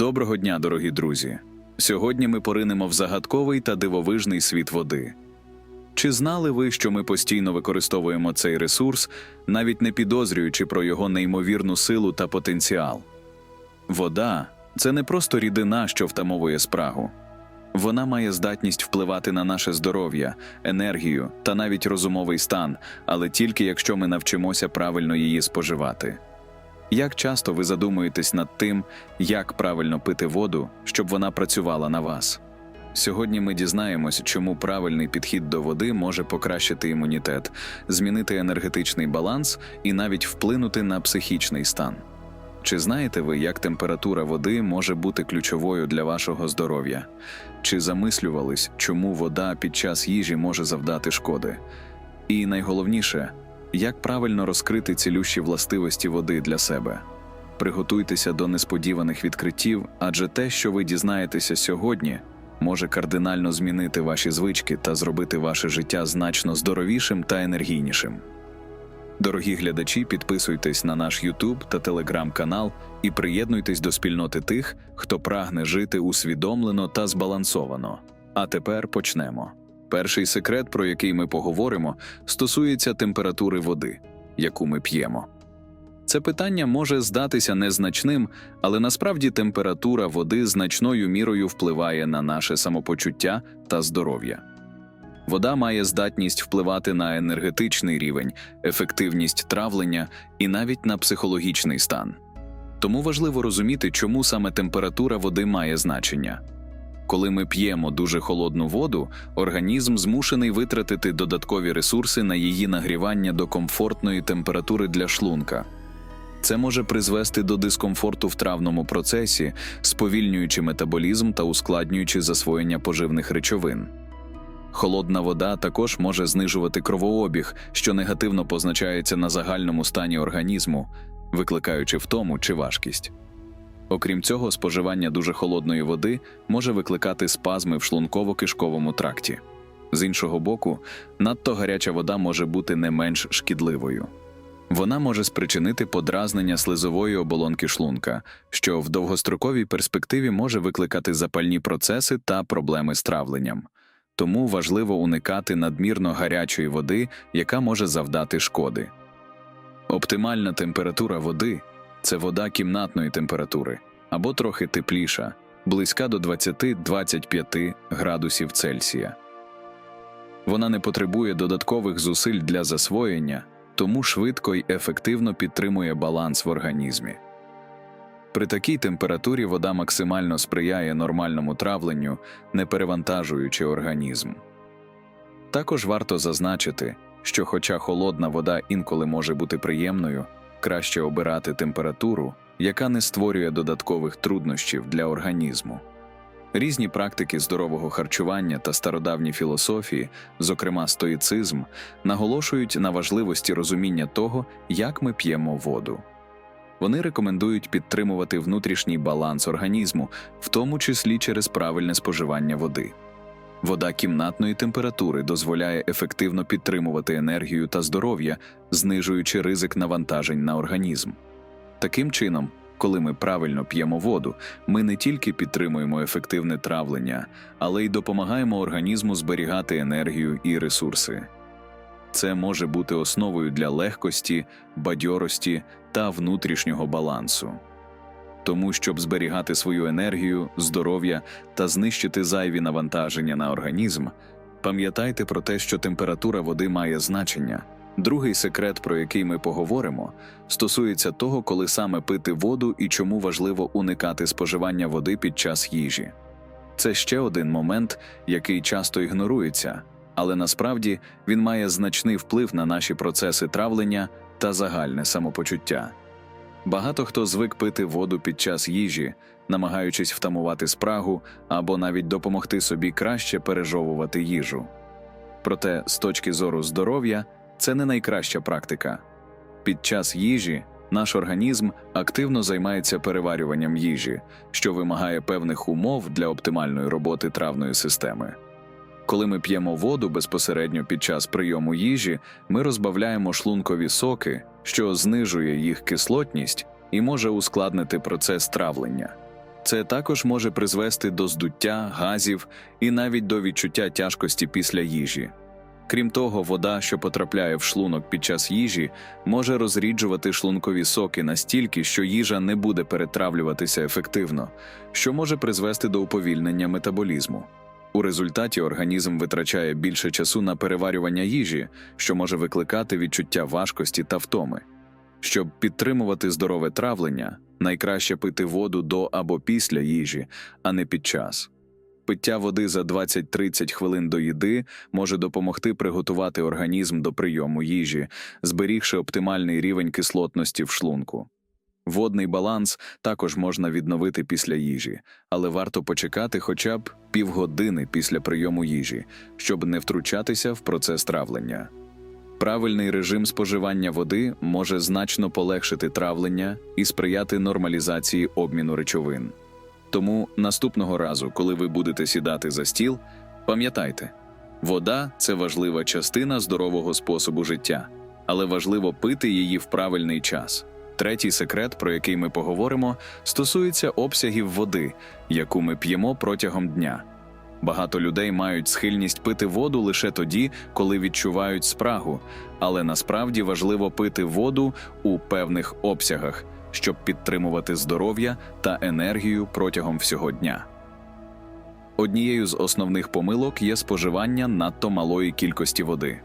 Доброго дня, дорогі друзі! Сьогодні ми поринемо в загадковий та дивовижний світ води. Чи знали ви, що ми постійно використовуємо цей ресурс, навіть не підозрюючи про його неймовірну силу та потенціал? Вода це не просто рідина, що втамовує спрагу. Вона має здатність впливати на наше здоров'я, енергію та навіть розумовий стан, але тільки якщо ми навчимося правильно її споживати. Як часто ви задумуєтесь над тим, як правильно пити воду, щоб вона працювала на вас? Сьогодні ми дізнаємось, чому правильний підхід до води може покращити імунітет, змінити енергетичний баланс і навіть вплинути на психічний стан. Чи знаєте ви, як температура води може бути ключовою для вашого здоров'я? Чи замислювались, чому вода під час їжі може завдати шкоди? І найголовніше, як правильно розкрити цілющі властивості води для себе? Приготуйтеся до несподіваних відкриттів, адже те, що ви дізнаєтеся сьогодні, може кардинально змінити ваші звички та зробити ваше життя значно здоровішим та енергійнішим. Дорогі глядачі, підписуйтесь на наш YouTube та Telegram канал і приєднуйтесь до спільноти тих, хто прагне жити усвідомлено та збалансовано. А тепер почнемо. Перший секрет, про який ми поговоримо, стосується температури води, яку ми п'ємо. Це питання може здатися незначним, але насправді температура води значною мірою впливає на наше самопочуття та здоров'я. Вода має здатність впливати на енергетичний рівень, ефективність травлення і навіть на психологічний стан. Тому важливо розуміти, чому саме температура води має значення. Коли ми п'ємо дуже холодну воду, організм змушений витратити додаткові ресурси на її нагрівання до комфортної температури для шлунка. Це може призвести до дискомфорту в травному процесі, сповільнюючи метаболізм та ускладнюючи засвоєння поживних речовин. Холодна вода також може знижувати кровообіг, що негативно позначається на загальному стані організму, викликаючи втому чи важкість. Окрім цього, споживання дуже холодної води може викликати спазми в шлунково-кишковому тракті. З іншого боку, надто гаряча вода може бути не менш шкідливою. Вона може спричинити подразнення слизової оболонки шлунка, що в довгостроковій перспективі може викликати запальні процеси та проблеми з травленням. Тому важливо уникати надмірно гарячої води, яка може завдати шкоди. Оптимальна температура води це вода кімнатної температури або трохи тепліша, близька до 20-25 градусів Цельсія. Вона не потребує додаткових зусиль для засвоєння, тому швидко й ефективно підтримує баланс в організмі. При такій температурі вода максимально сприяє нормальному травленню, не перевантажуючи організм. Також варто зазначити, що, хоча холодна вода інколи може бути приємною, краще обирати температуру, яка не створює додаткових труднощів для організму. Різні практики здорового харчування та стародавні філософії, зокрема стоїцизм, наголошують на важливості розуміння того, як ми п'ємо воду. Вони рекомендують підтримувати внутрішній баланс організму, в тому числі через правильне споживання води. Вода кімнатної температури дозволяє ефективно підтримувати енергію та здоров'я, знижуючи ризик навантажень на організм. Таким чином, коли ми правильно п'ємо воду, ми не тільки підтримуємо ефективне травлення, але й допомагаємо організму зберігати енергію і ресурси. Це може бути основою для легкості, бадьорості та внутрішнього балансу. Тому, щоб зберігати свою енергію, здоров'я та знищити зайві навантаження на організм, пам'ятайте про те, що температура води має значення. Другий секрет, про який ми поговоримо, стосується того, коли саме пити воду і чому важливо уникати споживання води під час їжі. Це ще один момент, який часто ігнорується, але насправді він має значний вплив на наші процеси травлення та загальне самопочуття. Багато хто звик пити воду під час їжі, намагаючись втамувати спрагу або навіть допомогти собі краще пережовувати їжу. Проте, з точки зору здоров'я, це не найкраща практика. Під час їжі наш організм активно займається переварюванням їжі, що вимагає певних умов для оптимальної роботи травної системи. Коли ми п'ємо воду безпосередньо під час прийому їжі, ми розбавляємо шлункові соки, що знижує їх кислотність і може ускладнити процес травлення. Це також може призвести до здуття, газів і навіть до відчуття тяжкості після їжі. Крім того, вода, що потрапляє в шлунок під час їжі, може розріджувати шлункові соки настільки, що їжа не буде перетравлюватися ефективно, що може призвести до уповільнення метаболізму. У результаті організм витрачає більше часу на переварювання їжі, що може викликати відчуття важкості та втоми. Щоб підтримувати здорове травлення, найкраще пити воду до або після їжі, а не під час. Пиття води за 20-30 хвилин до їди може допомогти приготувати організм до прийому їжі, зберігши оптимальний рівень кислотності в шлунку. Водний баланс також можна відновити після їжі, але варто почекати хоча б півгодини після прийому їжі, щоб не втручатися в процес травлення. Правильний режим споживання води може значно полегшити травлення і сприяти нормалізації обміну речовин. Тому наступного разу, коли ви будете сідати за стіл, пам'ятайте, вода це важлива частина здорового способу життя, але важливо пити її в правильний час. Третій секрет, про який ми поговоримо, стосується обсягів води, яку ми п'ємо протягом дня. Багато людей мають схильність пити воду лише тоді, коли відчувають спрагу, але насправді важливо пити воду у певних обсягах, щоб підтримувати здоров'я та енергію протягом всього дня. Однією з основних помилок є споживання надто малої кількості води.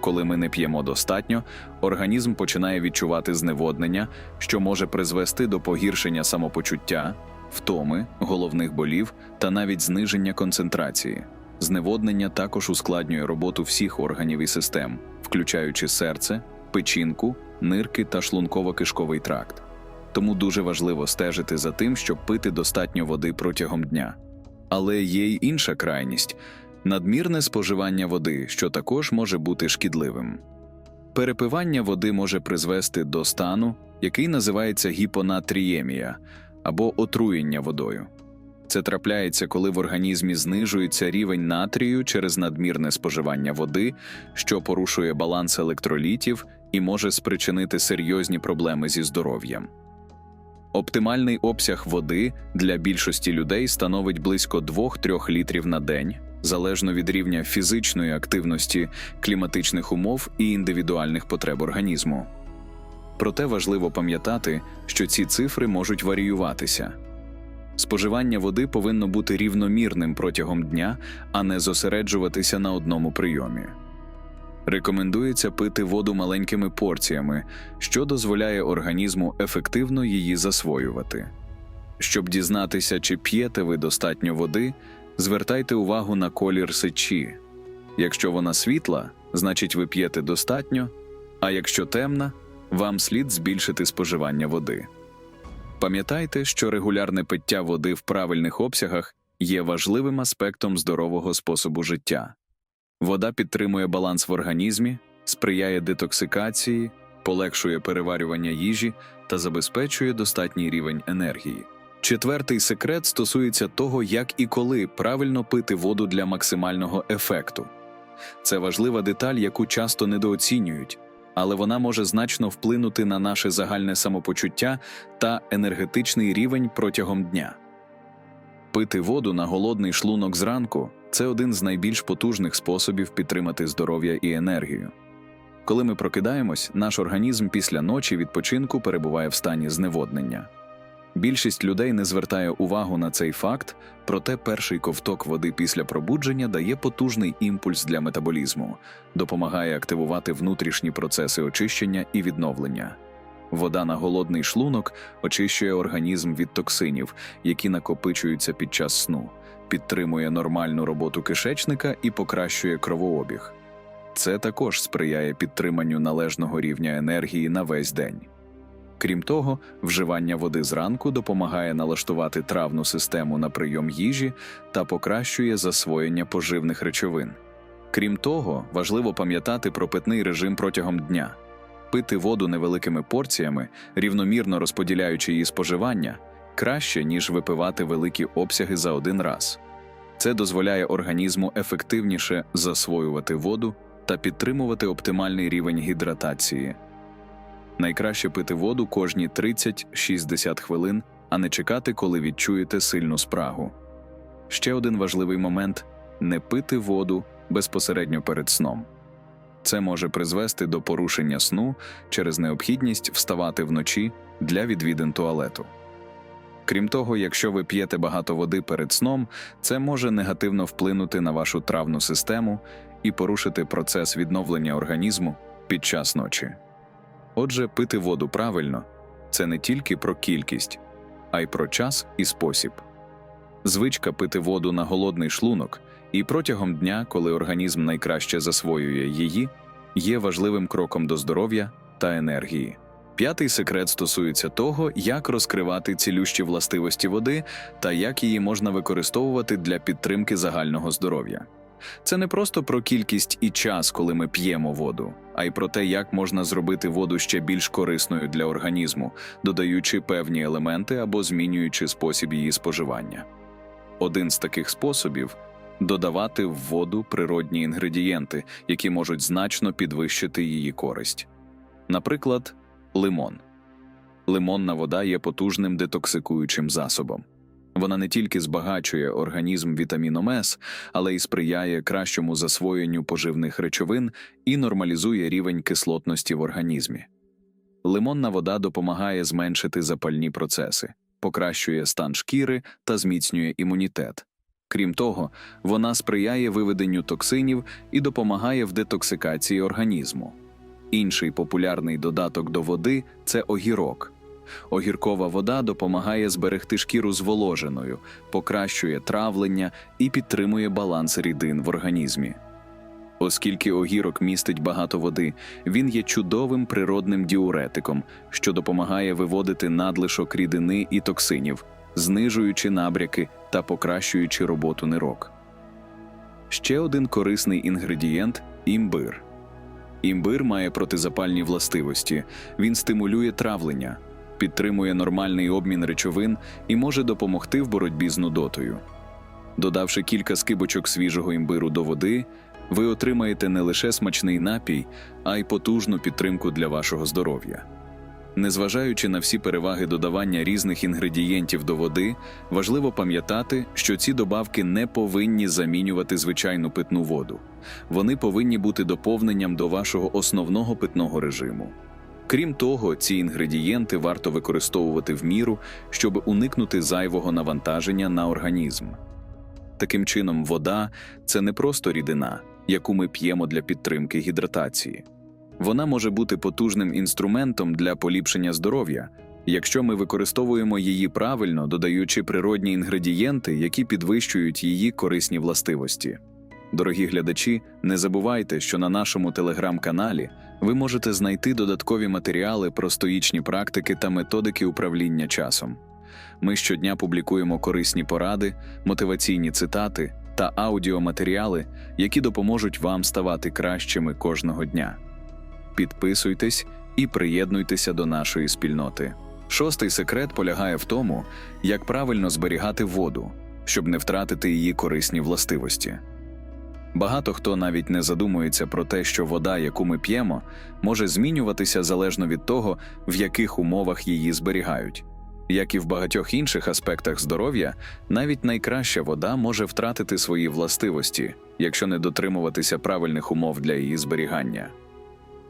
Коли ми не п'ємо достатньо, організм починає відчувати зневоднення, що може призвести до погіршення самопочуття, втоми, головних болів та навіть зниження концентрації. Зневоднення також ускладнює роботу всіх органів і систем, включаючи серце, печінку, нирки та шлунково-кишковий тракт. Тому дуже важливо стежити за тим, щоб пити достатньо води протягом дня. Але є й інша крайність надмірне споживання води, що також може бути шкідливим. Перепивання води може призвести до стану, який називається гіпонатріємія або отруєння водою. Це трапляється, коли в організмі знижується рівень натрію через надмірне споживання води, що порушує баланс електролітів і може спричинити серйозні проблеми зі здоров'ям. Оптимальний обсяг води для більшості людей становить близько 2-3 літрів на день, залежно від рівня фізичної активності, кліматичних умов і індивідуальних потреб організму. Проте важливо пам'ятати, що ці цифри можуть варіюватися. Споживання води повинно бути рівномірним протягом дня, а не зосереджуватися на одному прийомі. Рекомендується пити воду маленькими порціями, що дозволяє організму ефективно її засвоювати. Щоб дізнатися, чи п'єте ви достатньо води, звертайте увагу на колір сечі. Якщо вона світла, значить ви п'єте достатньо, а якщо темна, вам слід збільшити споживання води. Пам'ятайте, що регулярне пиття води в правильних обсягах є важливим аспектом здорового способу життя. Вода підтримує баланс в організмі, сприяє детоксикації, полегшує переварювання їжі та забезпечує достатній рівень енергії. Четвертий секрет стосується того, як і коли правильно пити воду для максимального ефекту. Це важлива деталь, яку часто недооцінюють, але вона може значно вплинути на наше загальне самопочуття та енергетичний рівень протягом дня. Пити воду на голодний шлунок зранку це один з найбільш потужних способів підтримати здоров'я і енергію. Коли ми прокидаємось, наш організм після ночі відпочинку перебуває в стані зневоднення. Більшість людей не звертає увагу на цей факт, проте перший ковток води після пробудження дає потужний імпульс для метаболізму, допомагає активувати внутрішні процеси очищення і відновлення. Вода на голодний шлунок очищує організм від токсинів, які накопичуються під час сну, підтримує нормальну роботу кишечника і покращує кровообіг. Це також сприяє підтриманню належного рівня енергії на весь день. Крім того, вживання води зранку допомагає налаштувати травну систему на прийом їжі та покращує засвоєння поживних речовин. Крім того, важливо пам'ятати про питний режим протягом дня. Пити воду невеликими порціями, рівномірно розподіляючи її споживання, краще, ніж випивати великі обсяги за один раз. Це дозволяє організму ефективніше засвоювати воду та підтримувати оптимальний рівень гідратації. Найкраще пити воду кожні 30-60 хвилин а не чекати, коли відчуєте сильну спрагу. Ще один важливий момент не пити воду безпосередньо перед сном. Це може призвести до порушення сну через необхідність вставати вночі для відвідин туалету. Крім того, якщо ви п'єте багато води перед сном, це може негативно вплинути на вашу травну систему і порушити процес відновлення організму під час ночі. Отже, пити воду правильно це не тільки про кількість, а й про час і спосіб. Звичка пити воду на голодний шлунок і протягом дня, коли організм найкраще засвоює її, є важливим кроком до здоров'я та енергії. П'ятий секрет стосується того, як розкривати цілющі властивості води та як її можна використовувати для підтримки загального здоров'я. Це не просто про кількість і час, коли ми п'ємо воду, а й про те, як можна зробити воду ще більш корисною для організму, додаючи певні елементи або змінюючи спосіб її споживання. Один з таких способів додавати в воду природні інгредієнти, які можуть значно підвищити її користь. Наприклад, лимон. Лимонна вода є потужним детоксикуючим засобом. Вона не тільки збагачує організм вітаміном С, але й сприяє кращому засвоєнню поживних речовин і нормалізує рівень кислотності в організмі. Лимонна вода допомагає зменшити запальні процеси, покращує стан шкіри та зміцнює імунітет. Крім того, вона сприяє виведенню токсинів і допомагає в детоксикації організму. Інший популярний додаток до води це огірок. Огіркова вода допомагає зберегти шкіру зволоженою, покращує травлення і підтримує баланс рідин в організмі. Оскільки огірок містить багато води, він є чудовим природним діуретиком, що допомагає виводити надлишок рідини і токсинів, знижуючи набряки та покращуючи роботу нирок. Ще один корисний інгредієнт імбир. Імбир має протизапальні властивості, він стимулює травлення, підтримує нормальний обмін речовин і може допомогти в боротьбі з нудотою. Додавши кілька скибочок свіжого імбиру до води, ви отримаєте не лише смачний напій, а й потужну підтримку для вашого здоров'я. Незважаючи на всі переваги додавання різних інгредієнтів до води, важливо пам'ятати, що ці добавки не повинні замінювати звичайну питну воду. Вони повинні бути доповненням до вашого основного питного режиму. Крім того, ці інгредієнти варто використовувати в міру, щоб уникнути зайвого навантаження на організм. Таким чином, вода це не просто рідина, яку ми п'ємо для підтримки гідратації. Вона може бути потужним інструментом для поліпшення здоров'я, якщо ми використовуємо її правильно, додаючи природні інгредієнти, які підвищують її корисні властивості. Дорогі глядачі, не забувайте, що на нашому телеграм-каналі ви можете знайти додаткові матеріали про стоїчні практики та методики управління часом. Ми щодня публікуємо корисні поради, мотиваційні цитати та аудіоматеріали, які допоможуть вам ставати кращими кожного дня. Підписуйтесь і приєднуйтеся до нашої спільноти. Шостий секрет полягає в тому, як правильно зберігати воду, щоб не втратити її корисні властивості. Багато хто навіть не задумується про те, що вода, яку ми п'ємо, може змінюватися залежно від того, в яких умовах її зберігають. Як і в багатьох інших аспектах здоров'я, навіть найкраща вода може втратити свої властивості, якщо не дотримуватися правильних умов для її зберігання.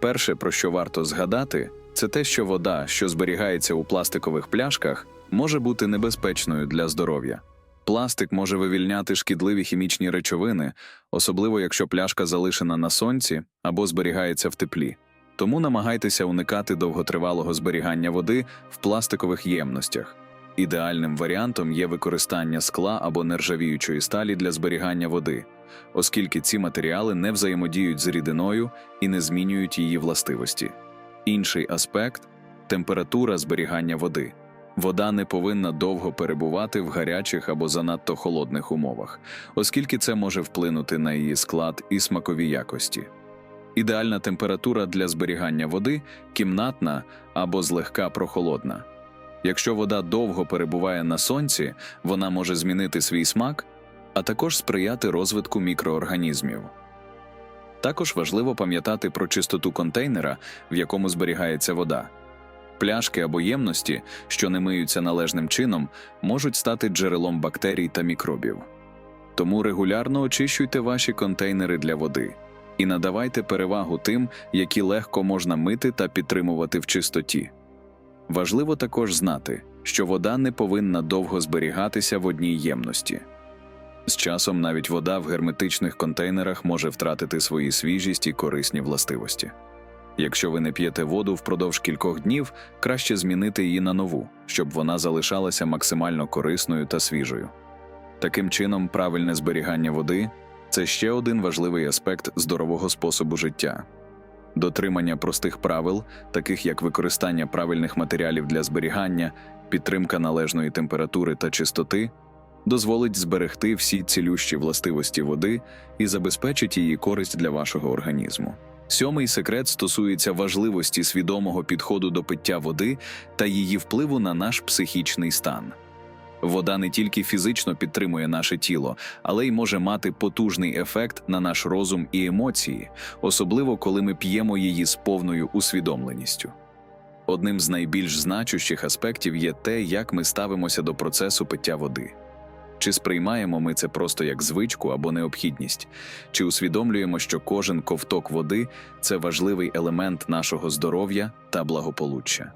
Перше, про що варто згадати, це те, що вода, що зберігається у пластикових пляшках, може бути небезпечною для здоров'я. Пластик може вивільняти шкідливі хімічні речовини, особливо якщо пляшка залишена на сонці або зберігається в теплі. Тому намагайтеся уникати довготривалого зберігання води в пластикових ємностях. Ідеальним варіантом є використання скла або нержавіючої сталі для зберігання води, оскільки ці матеріали не взаємодіють з рідиною і не змінюють її властивості. Інший аспект температура зберігання води. Вода не повинна довго перебувати в гарячих або занадто холодних умовах, оскільки це може вплинути на її склад і смакові якості. Ідеальна температура для зберігання води кімнатна або злегка прохолодна. Якщо вода довго перебуває на сонці, вона може змінити свій смак, а також сприяти розвитку мікроорганізмів. Також важливо пам'ятати про чистоту контейнера, в якому зберігається вода. Пляшки або ємності, що не миються належним чином, можуть стати джерелом бактерій та мікробів. Тому регулярно очищуйте ваші контейнери для води і надавайте перевагу тим, які легко можна мити та підтримувати в чистоті. Важливо також знати, що вода не повинна довго зберігатися в одній ємності. З часом навіть вода в герметичних контейнерах може втратити свої свіжість і корисні властивості. Якщо ви не п'єте воду впродовж кількох днів, краще змінити її на нову, щоб вона залишалася максимально корисною та свіжою. Таким чином, правильне зберігання води це ще один важливий аспект здорового способу життя. Дотримання простих правил, таких як використання правильних матеріалів для зберігання, підтримка належної температури та чистоти, дозволить зберегти всі цілющі властивості води і забезпечить її користь для вашого організму. Сьомий секрет стосується важливості свідомого підходу до пиття води та її впливу на наш психічний стан. Вода не тільки фізично підтримує наше тіло, але й може мати потужний ефект на наш розум і емоції, особливо коли ми п'ємо її з повною усвідомленістю. Одним з найбільш значущих аспектів є те, як ми ставимося до процесу пиття води. Чи сприймаємо ми це просто як звичку або необхідність, чи усвідомлюємо, що кожен ковток води це важливий елемент нашого здоров'я та благополуччя.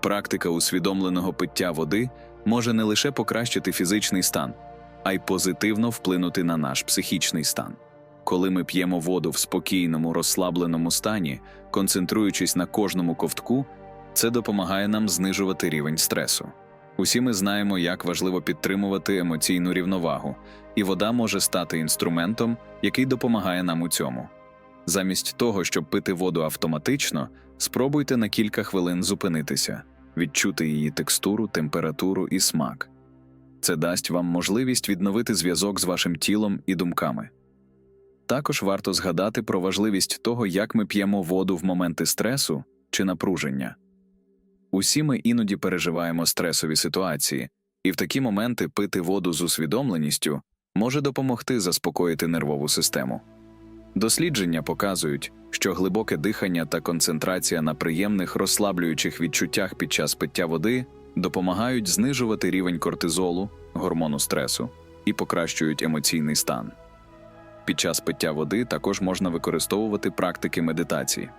Практика усвідомленого пиття води може не лише покращити фізичний стан, а й позитивно вплинути на наш психічний стан. Коли ми п'ємо воду в спокійному, розслабленому стані, концентруючись на кожному ковтку, це допомагає нам знижувати рівень стресу. Усі ми знаємо, як важливо підтримувати емоційну рівновагу, і вода може стати інструментом, який допомагає нам у цьому. Замість того, щоб пити воду автоматично, спробуйте на кілька хвилин зупинитися, відчути її текстуру, температуру і смак. Це дасть вам можливість відновити зв'язок з вашим тілом і думками. Також варто згадати про важливість того, як ми п'ємо воду в моменти стресу чи напруження. Усі ми іноді переживаємо стресові ситуації, і в такі моменти пити воду з усвідомленістю може допомогти заспокоїти нервову систему. Дослідження показують, що глибоке дихання та концентрація на приємних розслаблюючих відчуттях під час пиття води допомагають знижувати рівень кортизолу, гормону стресу і покращують емоційний стан. Під час пиття води також можна використовувати практики медитації.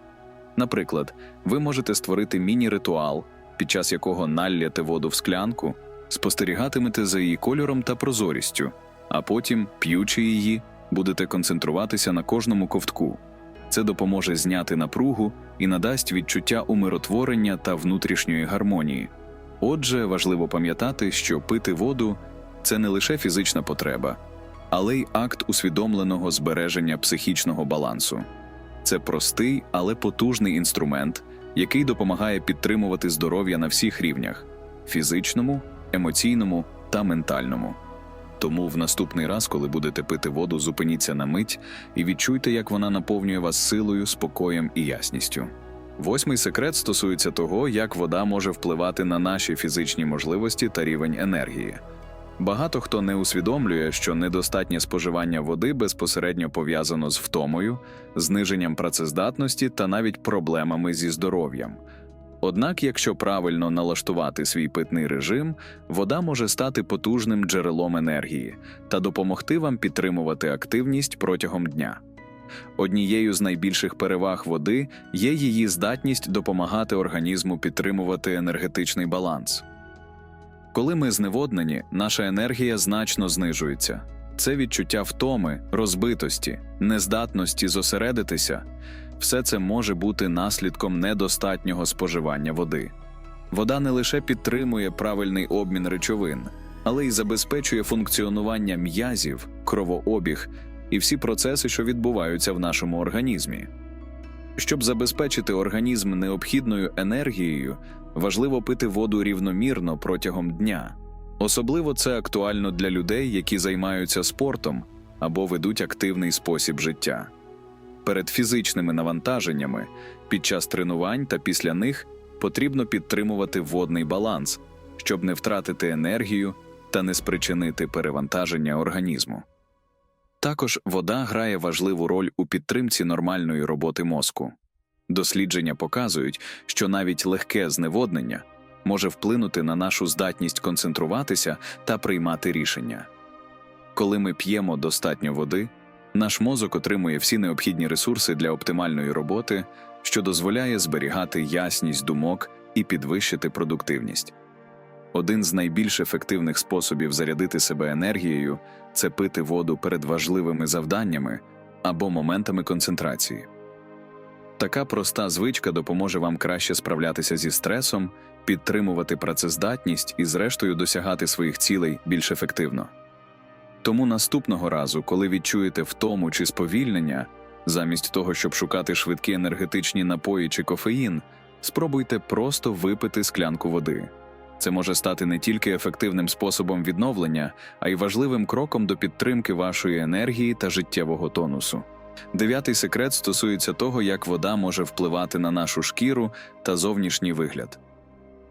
Наприклад, ви можете створити міні-ритуал, під час якого налляте воду в склянку, спостерігатимете за її кольором та прозорістю, а потім, п'ючи її, будете концентруватися на кожному ковтку. Це допоможе зняти напругу і надасть відчуття умиротворення та внутрішньої гармонії. Отже, важливо пам'ятати, що пити воду це не лише фізична потреба, але й акт усвідомленого збереження психічного балансу. Це простий, але потужний інструмент, який допомагає підтримувати здоров'я на всіх рівнях фізичному, емоційному та ментальному. Тому в наступний раз, коли будете пити воду, зупиніться на мить і відчуйте, як вона наповнює вас силою, спокоєм і ясністю. Восьмий секрет стосується того, як вода може впливати на наші фізичні можливості та рівень енергії. Багато хто не усвідомлює, що недостатнє споживання води безпосередньо пов'язано з втомою, зниженням працездатності та навіть проблемами зі здоров'ям. Однак, якщо правильно налаштувати свій питний режим, вода може стати потужним джерелом енергії та допомогти вам підтримувати активність протягом дня. Однією з найбільших переваг води є її здатність допомагати організму підтримувати енергетичний баланс. Коли ми зневоднені, наша енергія значно знижується. Це відчуття втоми, розбитості, нездатності зосередитися все це може бути наслідком недостатнього споживання води. Вода не лише підтримує правильний обмін речовин, але й забезпечує функціонування м'язів, кровообіг і всі процеси, що відбуваються в нашому організмі. Щоб забезпечити організм необхідною енергією, важливо пити воду рівномірно протягом дня. Особливо це актуально для людей, які займаються спортом або ведуть активний спосіб життя. Перед фізичними навантаженнями, під час тренувань та після них потрібно підтримувати водний баланс, щоб не втратити енергію та не спричинити перевантаження організму. Також вода грає важливу роль у підтримці нормальної роботи мозку. Дослідження показують, що навіть легке зневоднення може вплинути на нашу здатність концентруватися та приймати рішення. Коли ми п'ємо достатньо води, наш мозок отримує всі необхідні ресурси для оптимальної роботи, що дозволяє зберігати ясність думок і підвищити продуктивність. Один з найбільш ефективних способів зарядити себе енергією це пити воду перед важливими завданнями або моментами концентрації. Така проста звичка допоможе вам краще справлятися зі стресом, підтримувати працездатність і, зрештою, досягати своїх цілей більш ефективно. Тому наступного разу, коли відчуєте втому чи сповільнення, замість того, щоб шукати швидкі енергетичні напої чи кофеїн, спробуйте просто випити склянку води. Це може стати не тільки ефективним способом відновлення, а й важливим кроком до підтримки вашої енергії та життєвого тонусу. Дев'ятий секрет стосується того, як вода може впливати на нашу шкіру та зовнішній вигляд.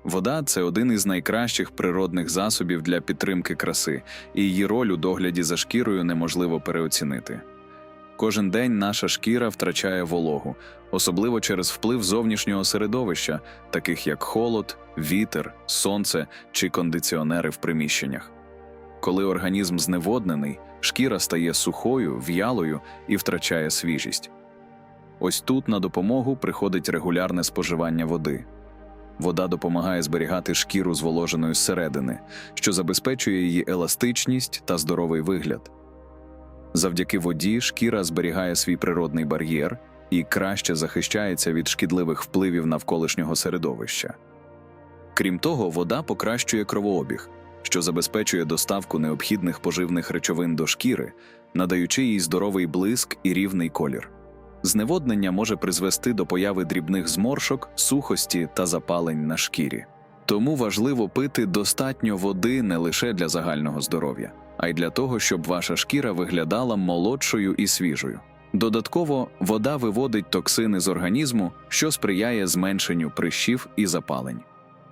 Вода це один із найкращих природних засобів для підтримки краси, і її роль у догляді за шкірою неможливо переоцінити. Кожен день наша шкіра втрачає вологу, особливо через вплив зовнішнього середовища, таких як холод, вітер, сонце чи кондиціонери в приміщеннях. Коли організм зневоднений, шкіра стає сухою, в'ялою і втрачає свіжість. Ось тут на допомогу приходить регулярне споживання води. Вода допомагає зберігати шкіру зволоженою зсередини, що забезпечує її еластичність та здоровий вигляд. Завдяки воді шкіра зберігає свій природний бар'єр і краще захищається від шкідливих впливів навколишнього середовища. Крім того, вода покращує кровообіг, що забезпечує доставку необхідних поживних речовин до шкіри, надаючи їй здоровий блиск і рівний колір. Зневоднення може призвести до появи дрібних зморшок, сухості та запалень на шкірі. Тому важливо пити достатньо води не лише для загального здоров'я, а й для того, щоб ваша шкіра виглядала молодшою і свіжою. Додатково, вода виводить токсини з організму, що сприяє зменшенню прищів і запалень.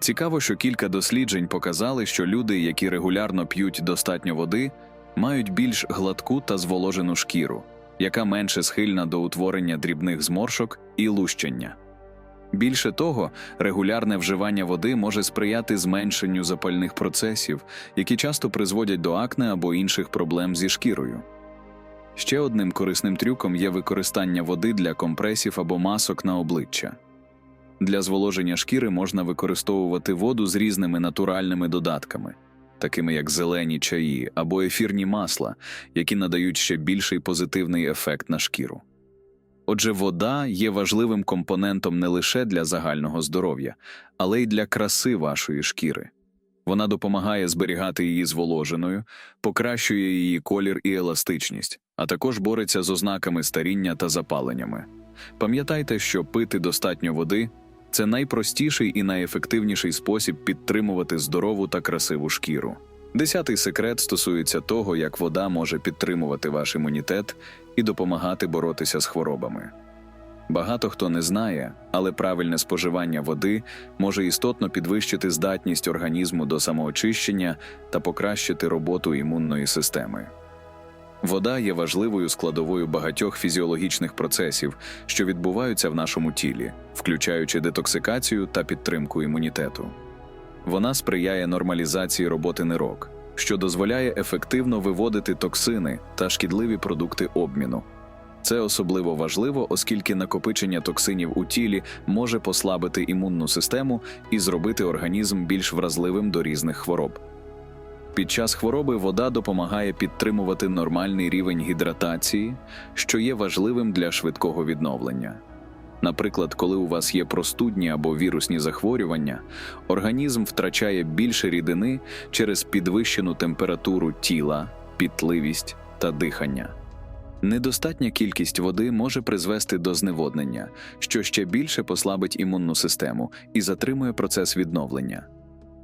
Цікаво, що кілька досліджень показали, що люди, які регулярно п'ють достатньо води, мають більш гладку та зволожену шкіру, яка менше схильна до утворення дрібних зморшок і лущення. Більше того, регулярне вживання води може сприяти зменшенню запальних процесів, які часто призводять до акне або інших проблем зі шкірою. Ще одним корисним трюком є використання води для компресів або масок на обличчя. Для зволоження шкіри можна використовувати воду з різними натуральними додатками, такими як зелені чаї або ефірні масла, які надають ще більший позитивний ефект на шкіру. Отже, вода є важливим компонентом не лише для загального здоров'я, але й для краси вашої шкіри. Вона допомагає зберігати її зволоженою, покращує її колір і еластичність, а також бореться з ознаками старіння та запаленнями. Пам'ятайте, що пити достатньо води це найпростіший і найефективніший спосіб підтримувати здорову та красиву шкіру. Десятий секрет стосується того, як вода може підтримувати ваш імунітет і допомагати боротися з хворобами. Багато хто не знає, але правильне споживання води може істотно підвищити здатність організму до самоочищення та покращити роботу імунної системи. Вода є важливою складовою багатьох фізіологічних процесів, що відбуваються в нашому тілі, включаючи детоксикацію та підтримку імунітету. Вона сприяє нормалізації роботи нирок, що дозволяє ефективно виводити токсини та шкідливі продукти обміну. Це особливо важливо, оскільки накопичення токсинів у тілі може послабити імунну систему і зробити організм більш вразливим до різних хвороб. Під час хвороби вода допомагає підтримувати нормальний рівень гідратації, що є важливим для швидкого відновлення. Наприклад, коли у вас є простудні або вірусні захворювання, організм втрачає більше рідини через підвищену температуру тіла, пітливість та дихання. Недостатня кількість води може призвести до зневоднення, що ще більше послабить імунну систему і затримує процес відновлення.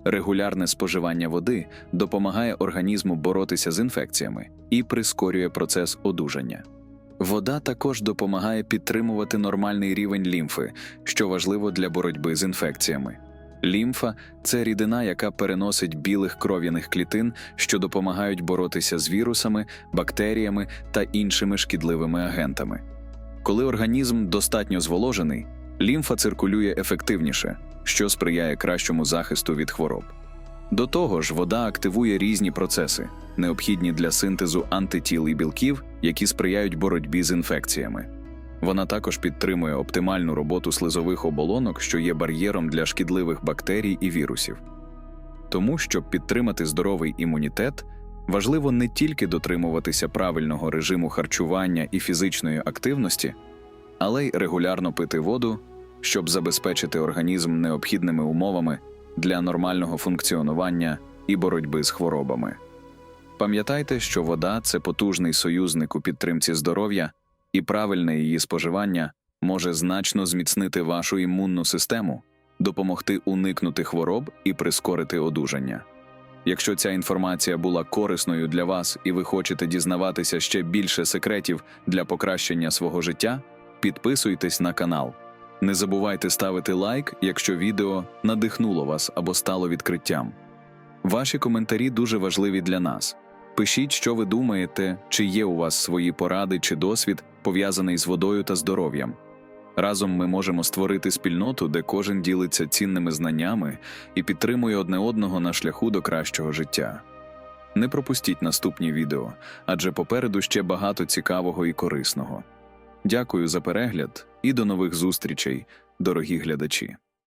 Регулярне споживання води допомагає організму боротися з інфекціями і прискорює процес одужання. Вода також допомагає підтримувати нормальний рівень лімфи, що важливо для боротьби з інфекціями. Лімфа це рідина, яка переносить білих кров'яних клітин, що допомагають боротися з вірусами, бактеріями та іншими шкідливими агентами. Коли організм достатньо зволожений, Лімфа циркулює ефективніше, що сприяє кращому захисту від хвороб. До того ж, вода активує різні процеси, необхідні для синтезу антитіл і білків, які сприяють боротьбі з інфекціями. Вона також підтримує оптимальну роботу слизових оболонок, що є бар'єром для шкідливих бактерій і вірусів. Тому, щоб підтримати здоровий імунітет, важливо не тільки дотримуватися правильного режиму харчування і фізичної активності, але й регулярно пити воду, щоб забезпечити організм необхідними умовами для нормального функціонування і боротьби з хворобами. Пам'ятайте, що вода це потужний союзник у підтримці здоров'я, і правильне її споживання може значно зміцнити вашу імунну систему, допомогти уникнути хвороб і прискорити одужання. Якщо ця інформація була корисною для вас і ви хочете дізнаватися ще більше секретів для покращення свого життя, підписуйтесь на канал. Не забувайте ставити лайк, якщо відео надихнуло вас або стало відкриттям. Ваші коментарі дуже важливі для нас. Пишіть, що ви думаєте, чи є у вас свої поради чи досвід, пов'язаний з водою та здоров'ям. Разом ми можемо створити спільноту, де кожен ділиться цінними знаннями і підтримує одне одного на шляху до кращого життя. Не пропустіть наступні відео, адже попереду ще багато цікавого і корисного. Дякую за перегляд і до нових зустрічей, дорогі глядачі.